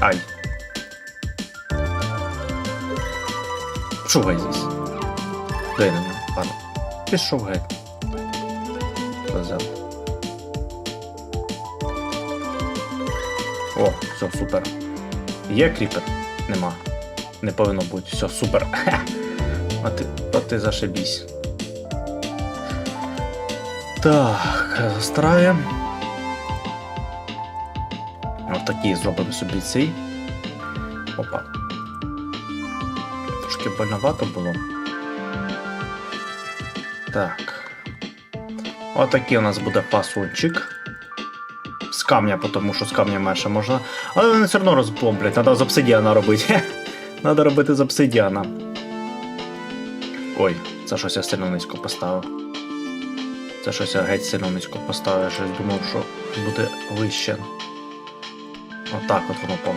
Ай. Геть звідси. Дай на мене, пане. Пішов геть. Взяв. О, все, супер. Є кріпер? Нема. Не повинно бути. Все, супер. А ти, а ти зашибісь. Так, застрає. Такі зробимо собі цей. Опа. Трошки больновато було. Так. Отакий у нас буде фасончик. З камня, тому що з камня менше можна. Але вони все одно розбомблять, треба з обсидіана робити. Треба робити з обсидіана. Ой, це щось я сильно низько поставив. Це щось я геть сильно низько поставив, я щось думав, що буде вище. Отак от воно повинно